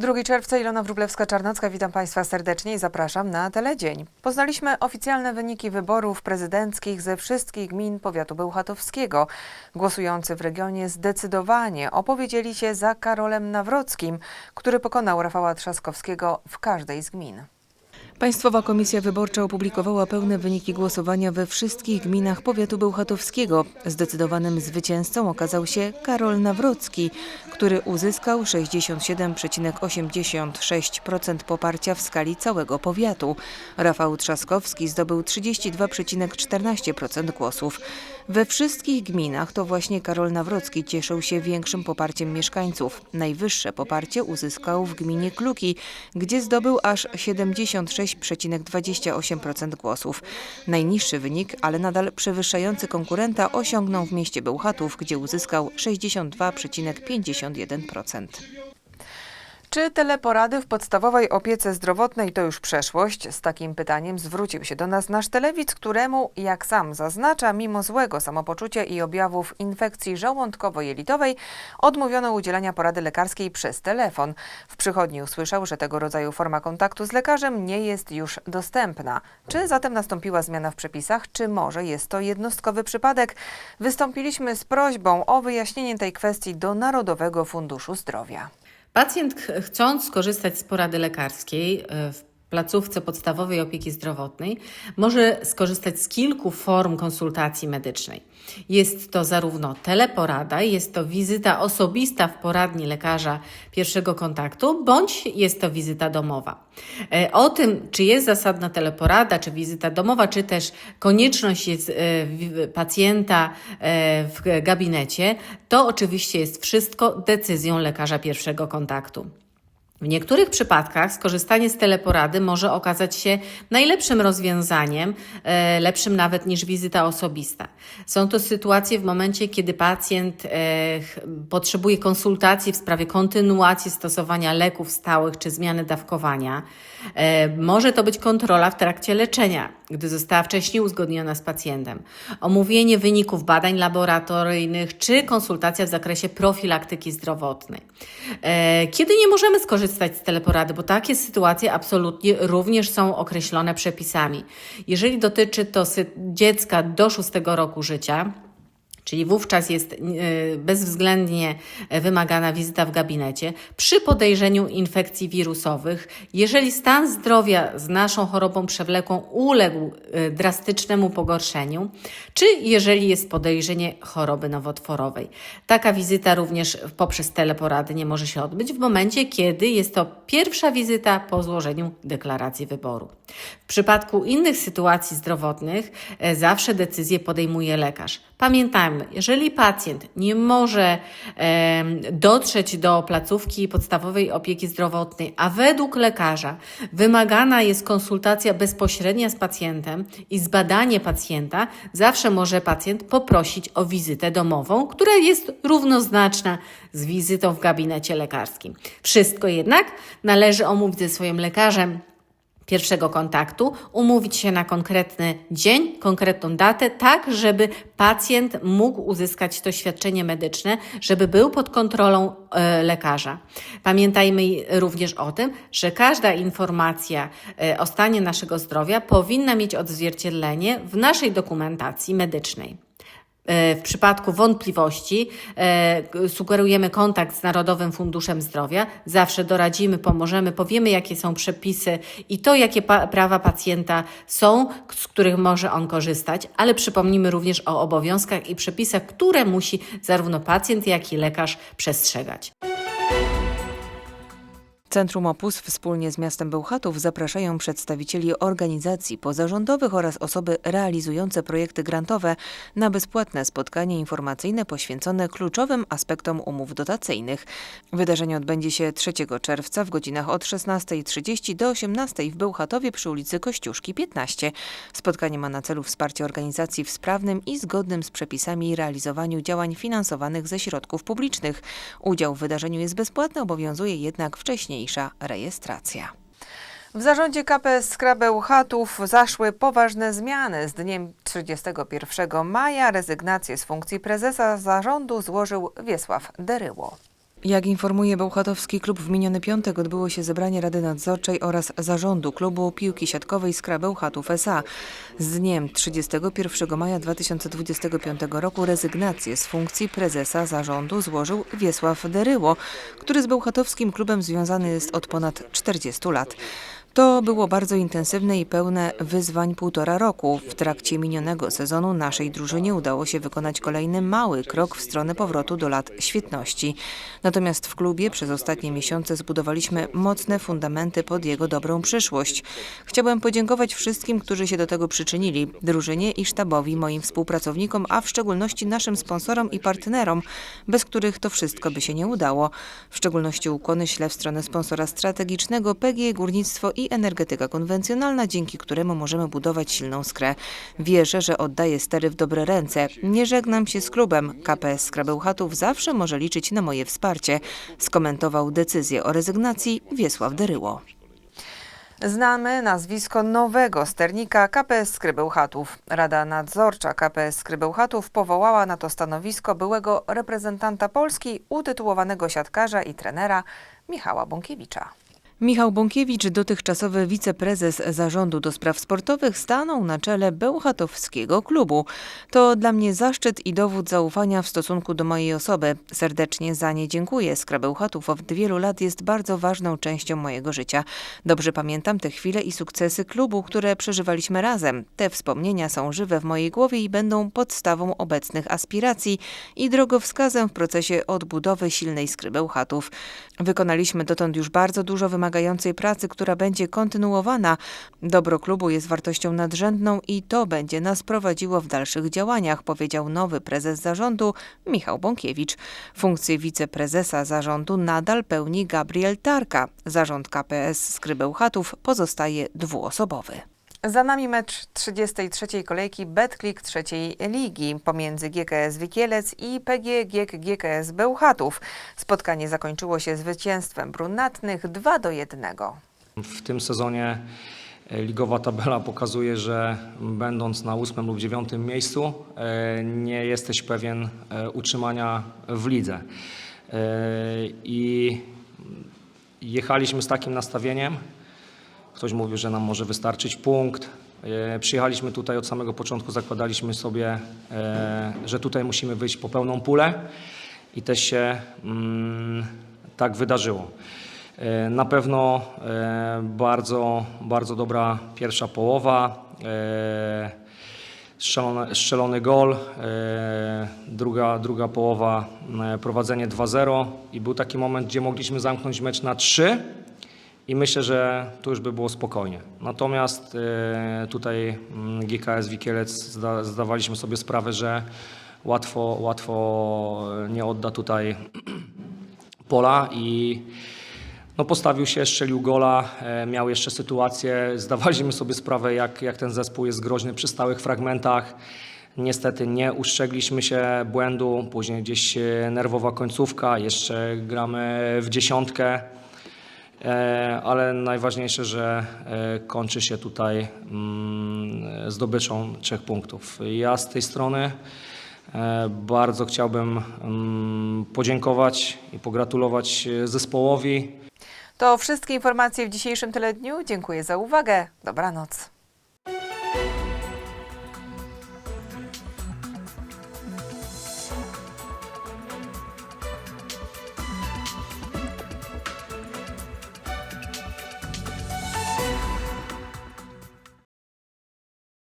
2 czerwca Ilona Wróblewska-Czarnocka, witam Państwa serdecznie i zapraszam na Teledzień. Poznaliśmy oficjalne wyniki wyborów prezydenckich ze wszystkich gmin powiatu bełchatowskiego. Głosujący w regionie zdecydowanie opowiedzieli się za Karolem Nawrockim, który pokonał Rafała Trzaskowskiego w każdej z gmin. Państwowa Komisja Wyborcza opublikowała pełne wyniki głosowania we wszystkich gminach powiatu bełchatowskiego. Zdecydowanym zwycięzcą okazał się Karol Nawrocki, który uzyskał 67,86% poparcia w skali całego powiatu. Rafał Trzaskowski zdobył 32,14% głosów. We wszystkich gminach to właśnie Karol Nawrocki cieszył się większym poparciem mieszkańców. Najwyższe poparcie uzyskał w gminie Kluki, gdzie zdobył aż 76,28% głosów. Najniższy wynik, ale nadal przewyższający konkurenta osiągnął w mieście Bełchatów, gdzie uzyskał 62,51%. Czy teleporady w podstawowej opiece zdrowotnej to już przeszłość? Z takim pytaniem zwrócił się do nas nasz telewidz, któremu, jak sam zaznacza, mimo złego samopoczucia i objawów infekcji żołądkowo-jelitowej, odmówiono udzielenia porady lekarskiej przez telefon. W przychodni usłyszał, że tego rodzaju forma kontaktu z lekarzem nie jest już dostępna. Czy zatem nastąpiła zmiana w przepisach, czy może jest to jednostkowy przypadek? Wystąpiliśmy z prośbą o wyjaśnienie tej kwestii do Narodowego Funduszu Zdrowia. Pacjent ch- chcąc skorzystać z porady lekarskiej e, w placówce podstawowej opieki zdrowotnej może skorzystać z kilku form konsultacji medycznej. Jest to zarówno teleporada, jest to wizyta osobista w poradni lekarza pierwszego kontaktu, bądź jest to wizyta domowa. E, O tym, czy jest zasadna teleporada, czy wizyta domowa, czy też konieczność jest e, pacjenta e, w gabinecie, to oczywiście jest wszystko decyzją lekarza pierwszego kontaktu. W niektórych przypadkach skorzystanie z teleporady może okazać się najlepszym rozwiązaniem, e, lepszym nawet niż wizyta osobista. Są to sytuacje w momencie, kiedy pacjent e, potrzebuje konsultacji w sprawie kontynuacji stosowania leków stałych czy zmiany dawkowania. E, Może to być kontrola w trakcie leczenia, gdy została wcześniej uzgodniona z pacjentem. Omówienie wyników badań laboratoryjnych czy konsultacja w zakresie profilaktyki zdrowotnej. Kiedy nie możemy skorzystać z teleporady, bo takie sytuacje absolutnie również są określone przepisami. Jeżeli dotyczy to dziecka do 6 roku życia, Czyli wówczas jest y, bezwzględnie wymagana wizyta w gabinecie. Przy podejrzeniu infekcji wirusowych, jeżeli stan zdrowia z naszą chorobą przewlekłą uległ y, drastycznemu pogorszeniu, czy jeżeli jest podejrzenie choroby nowotworowej. Taka wizyta również poprzez teleporady nie może się odbyć w momencie, kiedy jest to pierwsza wizyta po złożeniu deklaracji wyboru. W przypadku innych sytuacji zdrowotnych e, zawsze decyzję podejmuje lekarz. Pamiętajmy, jeżeli pacjent nie może dotrzeć do placówki podstawowej opieki zdrowotnej, a według lekarza wymagana jest konsultacja bezpośrednia z pacjentem i zbadanie pacjenta, zawsze może pacjent poprosić o wizytę domową, która jest równoznaczna z wizytą w gabinecie lekarskim. Wszystko jednak należy omówić ze swoim lekarzem pierwszego kontaktu, umówić się na konkretny dzień, konkretną datę, tak żeby pacjent mógł uzyskać to świadczenie medyczne, żeby był pod kontrolą e, lekarza. Pamiętajmy również o tym, że każda informacja e, o stanie naszego zdrowia powinna mieć odzwierciedlenie w naszej dokumentacji medycznej. E, W przypadku wątpliwości e, sugerujemy kontakt z Narodowym Funduszem Zdrowia. Zawsze doradzimy, pomożemy, powiemy, jakie są przepisy i to, jakie prawa pacjenta są, z których może on korzystać, ale przypomnimy również o obowiązkach i przepisach, które musi zarówno pacjent, jak i lekarz przestrzegać. Centrum Opus wspólnie z miastem Bełchatów zapraszają przedstawicieli organizacji pozarządowych oraz osoby realizujące projekty grantowe na bezpłatne spotkanie informacyjne poświęcone kluczowym aspektom umów dotacyjnych. Wydarzenie odbędzie się 3 czerwca w godzinach od 16.30 do 18.00 w Bełchatowie przy ulicy Kościuszki 15. Spotkanie ma na celu wsparcie organizacji w sprawnym i zgodnym z przepisami realizowaniu działań finansowanych ze środków publicznych. Udział w wydarzeniu jest bezpłatny, obowiązuje jednak wcześniejsza rejestracja. W zarządzie KPS Skrabeł Chatów zaszły poważne zmiany. Z dniem 31 maja rezygnację z funkcji prezesa zarządu złożył Wiesław Deryło. Jak informuje Bełchatowski Klub, w miniony piątek odbyło się zebranie Rady Nadzorczej oraz zarządu klubu piłki siatkowej Skra Bełchatów S.A. Z dniem 31 maja 2025 roku rezygnację z funkcji prezesa zarządu złożył Wiesław Deryło, który z Bełchatowskim klubem związany jest od ponad 40 lat. To było bardzo intensywne i pełne wyzwań półtora roku. W trakcie minionego sezonu naszej drużynie udało się wykonać kolejny mały krok w stronę powrotu do lat świetności. Natomiast w klubie przez ostatnie miesiące zbudowaliśmy mocne fundamenty pod jego dobrą przyszłość. Chciałbym podziękować wszystkim, którzy się do tego przyczynili, drużynie i sztabowi, moim współpracownikom, a w szczególności naszym sponsorom i partnerom, bez których to wszystko by się nie udało. W szczególności ukłony ślę w stronę sponsora strategicznego PGE Górnictwo i Energetyka Konwencjonalna, dzięki któremu możemy budować silną skrę. Wierzę, że oddaję stery w dobre ręce. Nie żegnam się z klubem. KPS Skrabełchatów zawsze może liczyć na moje wsparcie, skomentował decyzję o rezygnacji Wiesław Deryło. Znamy nazwisko nowego sternika KPS Skrybełchatów. Rada Nadzorcza KPS Skrybełchatów powołała na to stanowisko byłego reprezentanta Polski, utytułowanego siatkarza i trenera Michała Bąkiewicza. Michał Bąkiewicz, dotychczasowy wiceprezes zarządu do spraw sportowych, stanął na czele Bełchatowskiego klubu. To dla mnie zaszczyt i dowód zaufania w stosunku do mojej osoby. Serdecznie za nie dziękuję. Skra Bełchatów od wielu lat jest bardzo ważną częścią mojego życia. Dobrze pamiętam te chwile i sukcesy klubu, które przeżywaliśmy razem. Te wspomnienia są żywe w mojej głowie i będą podstawą obecnych aspiracji i drogowskazem w procesie odbudowy silnej Skry Bełchatów. Wykonaliśmy dotąd już bardzo dużo wymagającej pracy, która będzie kontynuowana. Dobro klubu jest wartością nadrzędną i to będzie nas prowadziło w dalszych działaniach, powiedział nowy prezes zarządu Michał Bąkiewicz. Funkcję wiceprezesa zarządu nadal pełni Gabriel Tarka. Zarząd KPS Skrybełchatów pozostaje dwuosobowy. Za nami mecz 33. kolejki Betclick trzeciej ligi pomiędzy GKS Wikielec i PG GiG GKS Bełchatów. Spotkanie zakończyło się zwycięstwem brunatnych 2 do 1. W tym sezonie e, ligowa tabela pokazuje, że będąc na ósmym lub dziewiątym miejscu e, nie jesteś pewien e, utrzymania w lidze. I jechaliśmy z takim nastawieniem. Ktoś mówił, że nam może wystarczyć punkt. E, Przyjechaliśmy tutaj od samego początku, zakładaliśmy sobie, e, że tutaj musimy wyjść po pełną pulę i też się mm, tak wydarzyło. E, Na pewno bardzo, bardzo dobra pierwsza połowa. Strzelony, strzelony gol, druga, druga połowa prowadzenie 2-0 i był taki moment, gdzie mogliśmy zamknąć mecz na 3 i myślę, że tu już by było spokojnie. Natomiast e, tutaj mm, GKS Wikielec zda, zdawaliśmy sobie sprawę, że łatwo, łatwo nie odda tutaj pola i no postawił się, strzelił gola, e, miał jeszcze sytuację. Zdawaliśmy sobie sprawę, jak, jak ten zespół jest groźny przy stałych fragmentach. Niestety nie uszczegliśmy się błędu, później gdzieś e, nerwowa końcówka, jeszcze gramy w dziesiątkę. E, ale najważniejsze, że e, kończy się tutaj mm, zdobyczą trzech punktów. Ja z tej strony e, bardzo chciałbym mm, podziękować i pogratulować zespołowi. To wszystkie informacje w dzisiejszym teledniu. Dziękuję za uwagę. Dobranoc.